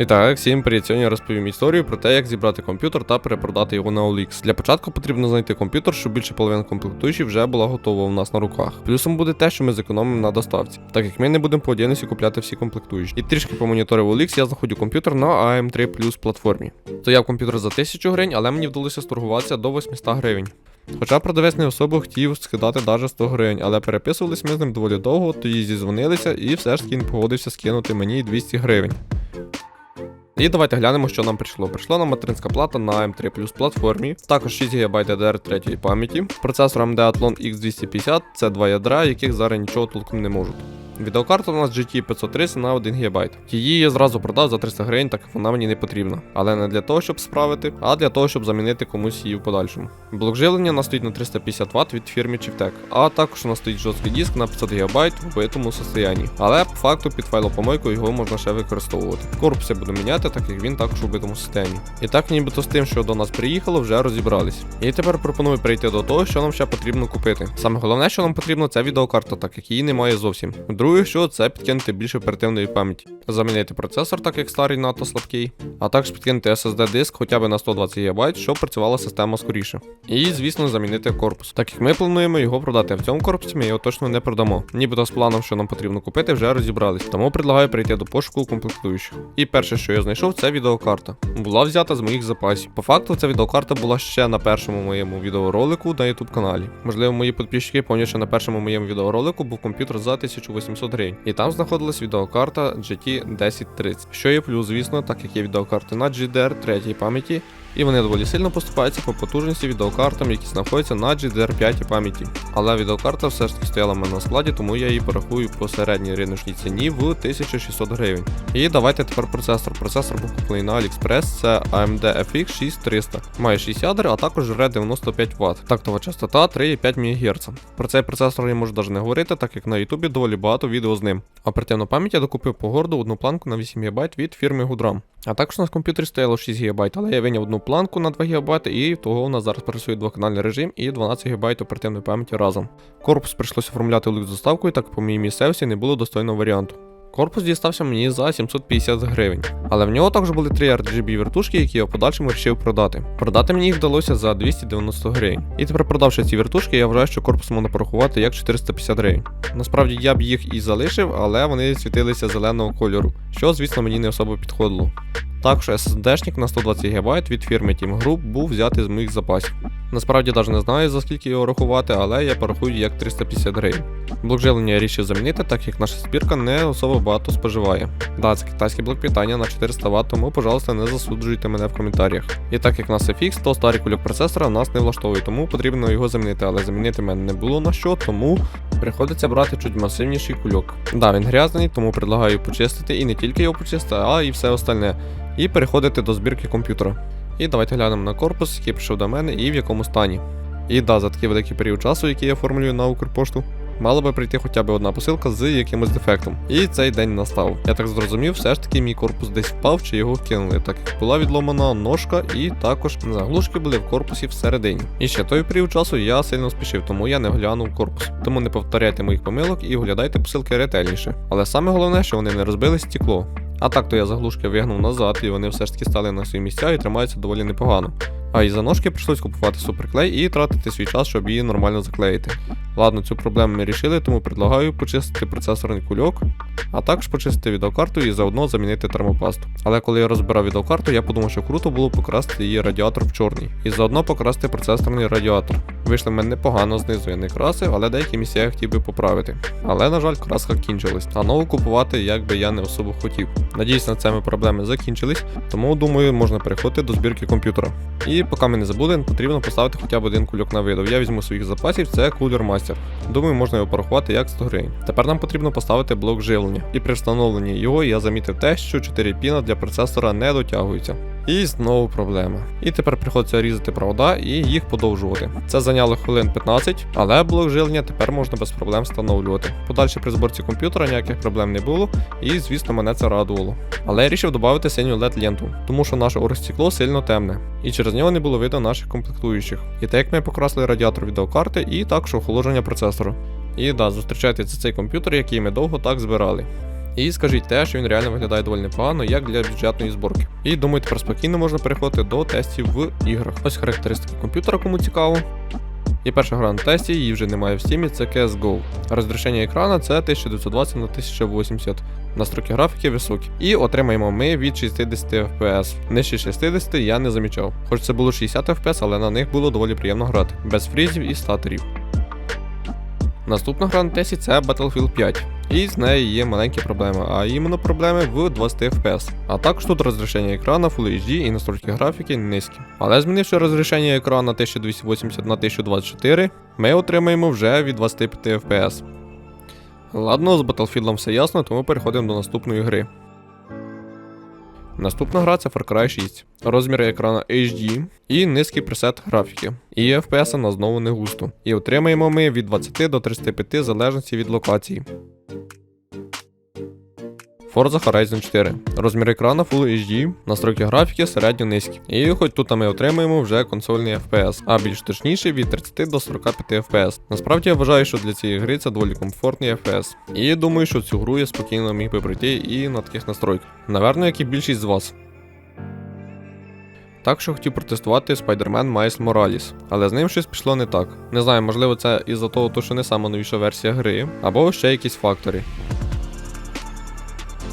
І так, всім привіт, сьогодні я розповім історію про те, як зібрати комп'ютер та перепродати його на OLX. Для початку потрібно знайти комп'ютер, щоб більше половини комплектуючих вже була готова у нас на руках. Плюсом буде те, що ми зекономимо на доставці, так як ми не будемо по отдельності купляти всі комплектуючі. І трішки помоніторив OLX, я знаходжу комп'ютер на AM3 Plus платформі. Стояв комп'ютер за 1000 гривень, але мені вдалося сторгуватися до 800 гривень. Хоча продавець не особо хотів скидати навіть 100 гривень, але переписувались ми з ним доволі довго, тоді зізвонилися і все ж таки він погодився скинути мені 200 гривень. І давайте глянемо, що нам прийшло. Прийшла нам материнська плата на M3 Plus платформі, також 6 ГБ DDR 3 пам'яті, процесор AMD Athlon X250, це два ядра, яких зараз нічого толком не можуть. Відеокарта у нас GT 530 на 1 ГБ. Її я зразу продав за 300 гривень, так як вона мені не потрібна. Але не для того, щоб справити, а для того, щоб замінити комусь її в подальшому. Блок живлення у нас стоїть на 350 Вт від фірми Chivtec, а також у нас стоїть жорсткий диск на 500 ГБ в вбитому состоянні. Але по факту під файлопомойкою його можна ще використовувати. Корпус я буду міняти, так як він також у вбитому состоянні. І так, нібито з тим, що до нас приїхало, вже розібрались. І тепер пропоную перейти до того, що нам ще потрібно купити. Саме головне, що нам потрібно, це відеокарта, так як її немає зовсім. Друге, що це підкинути більше оперативної пам'яті, замінити процесор, так як старий надто слабкий, а також підкинути SSD диск хоча б на 120 ГБ, щоб працювала система скоріше. І, звісно, замінити корпус. Так як ми плануємо його продати, в цьому корпусі ми його точно не продамо. Нібито з планом, що нам потрібно купити, вже розібрались. Тому предлагаю перейти до пошуку комплектуючих. І перше, що я знайшов, це відеокарта. Була взята з моїх запасів. По факту, ця відеокарта була ще на першому моєму відеоролику на YouTube каналі. Можливо, мої підписчики пам'ятають, що на першому моєму відеоролику був комп'ютер за 1800 гривень. І там знаходилась відеокарта GT 1030. Що є плюс, звісно, так як є відеокарти на GDR 3 пам'яті, і вони доволі сильно поступаються по потужності відеокартам, які знаходяться на GDR5 пам'яті. Але відеокарта все ж таки стояла мене на складі, тому я її порахую по середній риночній ціні в 1600 гривень. І давайте тепер процесор. Процесор був куплений на AliExpress, це AMD FX 6300. Має 6 ядер, а також РЕ 95 Вт. Тактова частота 3,5 МГц. Про цей процесор я можу навіть не говорити, так як на YouTube доволі багато відео з ним. Оперативну пам'ять я докупив по горду одну планку на 8 ГБ від фірми Goodram. А також у нас в комп'ютері стояло 6 ГБ, але я виняв одну планку на 2 ГБ, і того у нас зараз працює двоканальний режим і 12 ГБ оперативної пам'яті разом. Корпус прийшлося оформляти з доставкою, так по моїй місцевості не було достойного варіанту. Корпус дістався мені за 750 гривень, але в нього також були три RGB вертушки, які я в подальшому вирішив продати. Продати мені їх вдалося за 290 гривень. І тепер продавши ці вертушки, я вважаю, що корпус можна порахувати як 450 гривень. Насправді я б їх і залишив, але вони світилися зеленого кольору, що, звісно, мені не особо підходило. Також SSD-шник на 120 ГБ від фірми Team Group був взятий з моїх запасів. Насправді навіть не знаю за скільки його рахувати, але я порахую як 350 гривень. Блок живлення я рішив замінити, так як наша збірка не особо багато споживає. Да, це китайський блок питання на 400 Вт, тому, пожалуйста, не засуджуйте мене в коментарях. І так як в нас FX, то старий кульок процесора нас не влаштовує, тому потрібно його замінити, але замінити мене не було на що, тому приходиться брати чуть масивніший кульок. Да, він грязний, тому предлагаю почистити і не тільки його почистити, а і все остальне. І переходити до збірки комп'ютера. І давайте глянемо на корпус, який прийшов до мене і в якому стані. І да, за такий великий період часу, який я оформлюю на Укрпошту, мала би прийти хоча б одна посилка з якимось дефектом. І цей день настав. Я так зрозумів, все ж таки мій корпус десь впав чи його кинули, так як була відломана ножка, і також заглушки були в корпусі всередині. І ще той період часу я сильно спішив, тому я не глянув корпус. Тому не повторяйте моїх помилок і оглядайте посилки ретельніше. Але саме головне, що вони не розбили стекло. А так то я заглушки вигнув назад, і вони все ж таки стали на свої місця і тримаються доволі непогано. А із за ножки прийшлось купувати суперклей і тратити свій час, щоб її нормально заклеїти. Ладно, цю проблему ми рішили, тому предлагаю почистити процесорний кульок, а також почистити відеокарту і заодно замінити термопасту. Але коли я розбирав відеокарту, я подумав, що круто було покрасити її радіатор в чорний і заодно покрасити процесорний радіатор. Вийшло в мене непогано знизу, я не красив, але деякі місця я хотів би поправити. Але, на жаль, краска кінчилась, а нову купувати як би я не особо хотів. Надіюсь, на цьому проблеми закінчились, тому думаю, можна переходити до збірки комп'ютера. І поки ми не забули, потрібно поставити хоча б один кульок на видав. Я візьму своїх запасів, це Cooler Master. Думаю, можна його порахувати як 100 гривень. Тепер нам потрібно поставити блок живлення. І при встановленні його я замітив те, що 4 піна для процесора не дотягуються. І знову проблема. І тепер приходиться різати провода і їх подовжувати. Це зайняло хвилин 15, але блок живлення тепер можна без проблем встановлювати. Подальше при зборці комп'ютера ніяких проблем не було, і звісно мене це радувало. Але я вирішив додати синю LED ленту, тому що наше оргстекло сильно темне, і через нього не було видно наших комплектуючих. І так як ми покрасили радіатор відеокарти і також охолодження процесору. І да, зустрічайте це цей комп'ютер, який ми довго так збирали. І скажіть те, що він реально виглядає доволі непогано, як для бюджетної зборки. І думаю, тепер спокійно можна переходити до тестів в іграх. Ось характеристики комп'ютера, кому цікаво. І перша гра на тесті, її вже немає в стімі, це CSGO. Розрішення екрана це 1920 на 1080. Настройки графіки високі. І отримаємо ми від 60 FPS. Нижче 60 я не замічав. Хоч це було 60 FPS, але на них було доволі приємно грати, без фрізів і статорів. Наступна гра на тесті це Battlefield 5. І з нею є маленькі проблеми, а іменно проблеми в 20 FPS. А також тут розрішення екрана Full HD і настройки графіки низькі. Але змінивши розрішення екрану 1280 на 1024, ми отримаємо вже від 25 FPS. Ладно, з Battlefield все ясно, тому переходимо до наступної гри. Наступна гра це Far Cry 6. Розміри екрана HD і низький пресет графіки. І FPS на знову не густо. І отримаємо ми від 20 до 35 залежності від локації. Forza Horizon 4. Розмір екрана Full HD, настройки графіки середньо низькі. І хоч тут ми отримаємо вже консольний FPS, а більш точніше від 30 до 45 FPS. Насправді я вважаю, що для цієї гри це доволі комфортний FPS. І думаю, що цю гру я спокійно міг би пройти і на таких настройках. Наверно, як і більшість з вас. Так що хотів протестувати Spider-Man Miles Morales, але з ним щось пішло не так. Не знаю, можливо, це із-за того, що не сама новіша версія гри, або ще якісь фактори.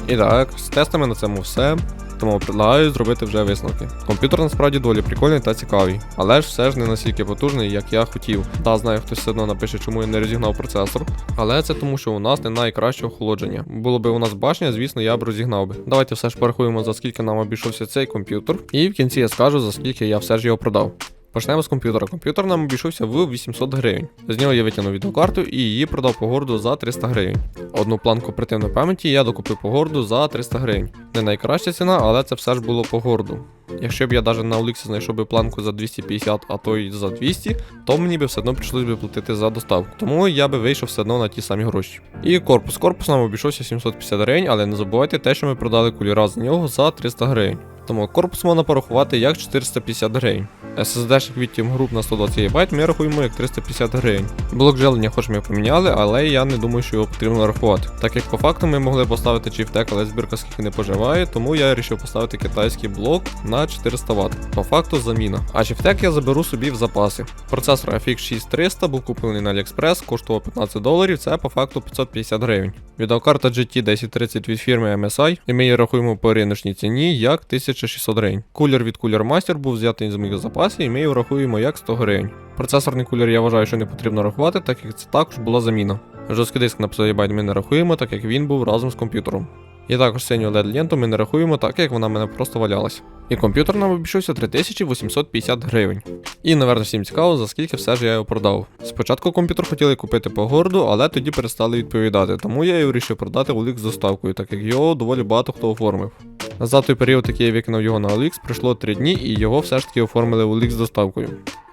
І так, з тестами на цьому все. Тому предлагаю зробити вже висновки. Комп'ютер насправді доволі прикольний та цікавий, але ж все ж не настільки потужний, як я хотів. Та знаю, хтось все одно напише, чому я не розігнав процесор. Але це тому, що у нас не найкраще охолодження. Було би у нас башня, звісно, я б розігнав би. Давайте все ж порахуємо, за скільки нам обійшовся цей комп'ютер. І в кінці я скажу, за скільки я все ж його продав. Почнемо з комп'ютера. Комп'ютер нам обійшовся в 800 гривень. З нього я витягнув відеокарту і її продав по горду за 300 гривень. Одну планку оперативної пам'яті я докупив по горду за 300 гривень. Не найкраща ціна, але це все ж було по горду. Якщо б я навіть на Оліксі знайшов би планку за 250, а то й за 200, то мені би все одно прийшлось би платити за доставку. Тому я би вийшов все одно на ті самі гроші. І корпус. Корпус нам обійшовся 750 гривень, але не забувайте те, що ми продали куліра з нього за 300 гривень. Тому корпус можна порахувати як 450 гривень. SSD-шик від Team Group на 120 ГБ ми рахуємо як 350 гривень. Блок живлення хоч ми поміняли, але я не думаю, що його потрібно рахувати. Так як по факту ми могли поставити Chieftec, але збірка скільки не поживає, тому я вирішив поставити китайський блок на 400 Вт. По факту заміна. А Chieftec я заберу собі в запаси. Процесор FX 6300 був куплений на AliExpress, коштував 15 доларів, це по факту 550 гривень. Відеокарта GT 1030 від фірми MSI, і ми її рахуємо по риночній ціні як 1600 гривень. Кулер від Cooler Master був взятий з моїх запасів, і ми його рахуємо як 100 гривень. Процесорний кулер я вважаю, що не потрібно рахувати, так як це також була заміна. Жорсткий диск на 50 ми не рахуємо, так як він був разом з комп'ютером. І також синю LED ленту ми не рахуємо, так як вона в мене просто валялась. І комп'ютер нам обійшовся 3850 гривень. І, напевно, всім цікаво, за скільки все ж я його продав. Спочатку комп'ютер хотіли купити по горду, але тоді перестали відповідати, тому я і вирішив продати OLX з доставкою, так як його доволі багато хто оформив. За той період, який я викинув його на OLX, пройшло 3 дні, і його все ж таки оформили OLX з доставкою.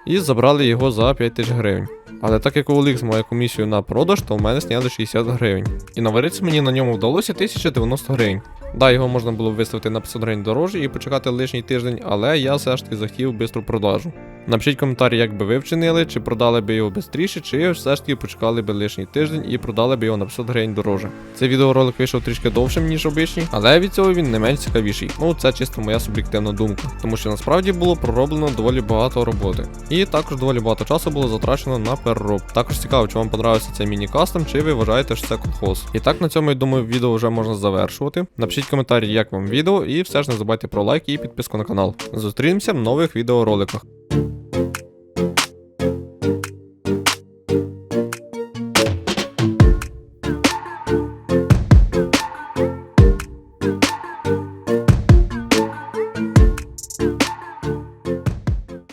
І забрали його за 5 тисяч гривень. Але так як OLX має комісію на продаж, то в мене зняли 60 гривень. І наваритися мені на ньому вдалося 1090 гривень. Да, його можна було б виставити на 500 гривень дорожче і почекати лишній тиждень, але я все ж таки захотів бистру продажу. Напишіть коментарі, як би ви вчинили, чи продали би його швидше, чи все ж таки почекали би лишній тиждень і продали би його на 500 гривень дороже. Цей відеоролик вийшов трішки довшим, ніж обичний, але від цього він не менш цікавіший. Ну це чисто моя суб'єктивна думка, тому що насправді було пророблено доволі багато роботи. І також доволі багато часу було затрачено на перероб. Також цікаво, чи вам подобається цей міні-кастом, чи ви вважаєте, що це колхоз. І так на цьому я думаю, відео вже можна завершувати. Напишіть коментарі, як вам відео, і все ж не забувайте про лайк і підписку на канал. Зустрінемося в нових відеороликах.